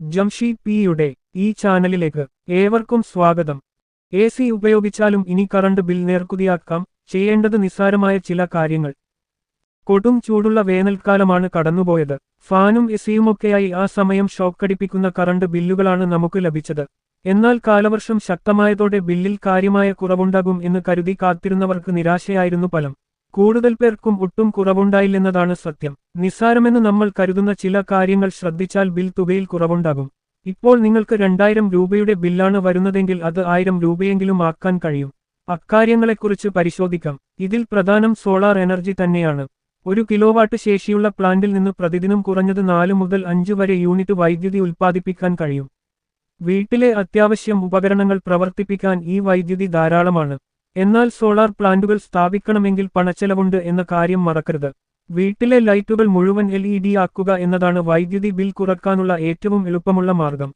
ജംഷീദ് പിയുടെ ഈ ചാനലിലേക്ക് ഏവർക്കും സ്വാഗതം. എ സി ഉപയോഗിച്ചാലും ഇനി കറണ്ട് ബിൽ നേർക്കുതിയാക്കാം ചെയ്യേണ്ടത് നിസ്സാരമായ ചില കാര്യങ്ങൾ. കൊടും ചൂടുള്ള വേനൽക്കാലമാണ് കടന്നുപോയത്. ഫാനും എസിയുമൊക്കെയായി ആ സമയം ഷോക്കടിപ്പിക്കുന്ന കറണ്ട് ബില്ലുകളാണ് നമുക്ക് ലഭിച്ചത്. എന്നാൽ കാലവർഷം ശക്തമായതോടെ ബില്ലിൽ കാര്യമായ കുറവുണ്ടാകും എന്ന് കരുതി കാത്തിരുന്നവർക്ക് നിരാശയായിരുന്നു ഫലം. കൂടുതൽ പേർക്കും ഒട്ടും കുറവുണ്ടായില്ലെന്നതാണ് സത്യം. നിസ്സാരമെന്ന് നമ്മൾ കരുതുന്ന ചില കാര്യങ്ങൾ ശ്രദ്ധിച്ചാൽ ബിൽ തുകയിൽ കുറവുണ്ടാകും. ഇപ്പോൾ നിങ്ങൾക്ക് രണ്ടായിരം രൂപയുടെ ബില്ലാണ് വരുന്നതെങ്കിൽ അത് ആയിരം രൂപയെങ്കിലും ആക്കാൻ കഴിയും. അക്കാര്യങ്ങളെക്കുറിച്ച് പരിശോധിക്കാം. ഇതിൽ പ്രധാനം സോളാർ എനർജി തന്നെയാണ്. ഒരു കിലോവാട്ട് ശേഷിയുള്ള പ്ലാന്റിൽ നിന്ന് പ്രതിദിനം കുറഞ്ഞത് നാല് മുതൽ അഞ്ച് വരെ യൂണിറ്റ് വൈദ്യുതി ഉൽപ്പാദിപ്പിക്കാൻ കഴിയും. വീട്ടിലെ അത്യാവശ്യം ഉപകരണങ്ങൾ പ്രവർത്തിപ്പിക്കാൻ ഈ വൈദ്യുതി ധാരാളമാണ്. എന്നാൽ സോളാർ പ്ലാന്റുകൾ സ്ഥാപിക്കണമെങ്കിൽ പണച്ചെലവുണ്ട് എന്ന കാര്യം മറക്കരുത്. വീട്ടിലെ ലൈറ്റുകൾ മുഴുവൻ എൽ ഇ ഡി ആക്കുക എന്നതാണ് വൈദ്യുതി ബിൽ കുറക്കാനുള്ള ഏറ്റവും എളുപ്പമുള്ള മാർഗം.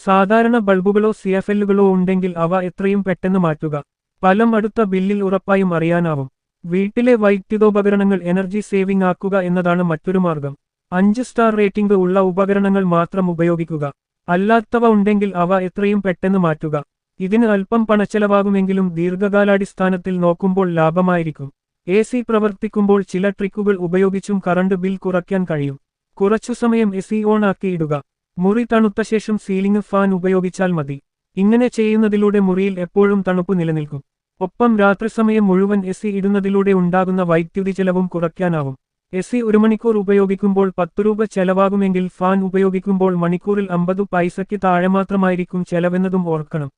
സാധാരണ ബൾബുകളോ സിഎഫ്എല്ലുകളോ ഉണ്ടെങ്കിൽ അവ എത്രയും പെട്ടെന്ന് മാറ്റുക. ഫലം അടുത്ത ബില്ലിൽ ഉറപ്പായും അറിയാനാവും. വീട്ടിലെ വൈദ്യുതോപകരണങ്ങൾ എനർജി സേവിംഗ് ആക്കുക എന്നതാണ് മറ്റൊരു മാർഗം. അഞ്ച് സ്റ്റാർ റേറ്റിംഗ് ഉള്ള ഉപകരണങ്ങൾ മാത്രം ഉപയോഗിക്കുക. അല്ലാത്തവ ഉണ്ടെങ്കിൽ അവ എത്രയും പെട്ടെന്ന് മാറ്റുക. ഇതിന് അല്പം പണച്ചെലവാകുമെങ്കിലും ദീർഘകാലാടിസ്ഥാനത്തിൽ നോക്കുമ്പോൾ ലാഭമായിരിക്കും. എ സി പ്രവർത്തിക്കുമ്പോൾ ചില ട്രിക്കുകൾ ഉപയോഗിച്ചും കറണ്ട് ബിൽ കുറയ്ക്കാൻ കഴിയും. കുറച്ചു സമയം എ സി ഓൺ ആക്കിയിടുക മുറി തണുത്ത ശേഷം സീലിംഗ് ഫാൻ ഉപയോഗിച്ചാൽ മതി. ഇങ്ങനെ ചെയ്യുന്നതിലൂടെ മുറിയിൽ എപ്പോഴും തണുപ്പ് നിലനിൽക്കും. ഒപ്പം രാത്രി സമയം മുഴുവൻ എ സി ഇടുന്നതിലൂടെ ഉണ്ടാകുന്ന വൈദ്യുതി ചെലവും കുറയ്ക്കാനാവും. എ സി ഒരു മണിക്കൂർ ഉപയോഗിക്കുമ്പോൾ പത്ത് രൂപ ചെലവാകുമെങ്കിൽ ഫാൻ ഉപയോഗിക്കുമ്പോൾ മണിക്കൂറിൽ അമ്പത് പൈസയ്ക്ക് താഴെ മാത്രമായിരിക്കും ചെലവെന്നതും ഓർക്കണം.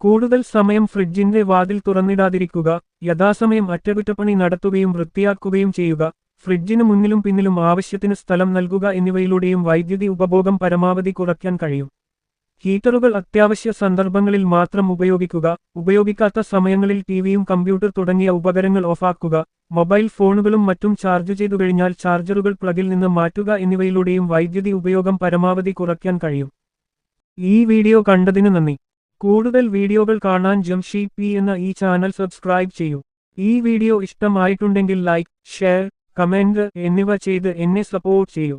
കൂടുതൽ സമയം ഫ്രിഡ്ജിന്റെ വാതിൽ തുറന്നിടാതിരിക്കുക യഥാസമയം അറ്റകുറ്റപ്പണി നടത്തുകയും വൃത്തിയാക്കുകയും ചെയ്യുക ഫ്രിഡ്ജിന് മുന്നിലും പിന്നിലും ആവശ്യത്തിന് സ്ഥലം നൽകുക എന്നിവയിലൂടെയും വൈദ്യുതി ഉപഭോഗം പരമാവധി കുറയ്ക്കാൻ കഴിയും. ഹീറ്ററുകൾ അത്യാവശ്യ സന്ദർഭങ്ങളിൽ മാത്രം ഉപയോഗിക്കുക ഉപയോഗിക്കാത്ത സമയങ്ങളിൽ ടിവിയും കമ്പ്യൂട്ടർ തുടങ്ങിയ ഉപകരണങ്ങൾ ഓഫാക്കുക മൊബൈൽ ഫോണുകളും മറ്റും ചാർജ് ചെയ്തു കഴിഞ്ഞാൽ ചാർജറുകൾ പ്ലഗിൽ നിന്ന് മാറ്റുക എന്നിവയിലൂടെയും വൈദ്യുതി ഉപയോഗം പരമാവധി കുറയ്ക്കാൻ കഴിയും. ഈ വീഡിയോ കണ്ടതിന് നന്ദി. കൂടുതൽ വീഡിയോകൾ കാണാൻ ജംഷി പി എന്ന ഈ ചാനൽ സബ്സ്ക്രൈബ് ചെയ്യൂ. ഈ വീഡിയോ ഇഷ്ടമായിട്ടുണ്ടെങ്കിൽ ലൈക്ക് ഷെയർ കമന്റ് എന്നിവ ചെയ്ത് എന്നെ സപ്പോർട്ട് ചെയ്യൂ.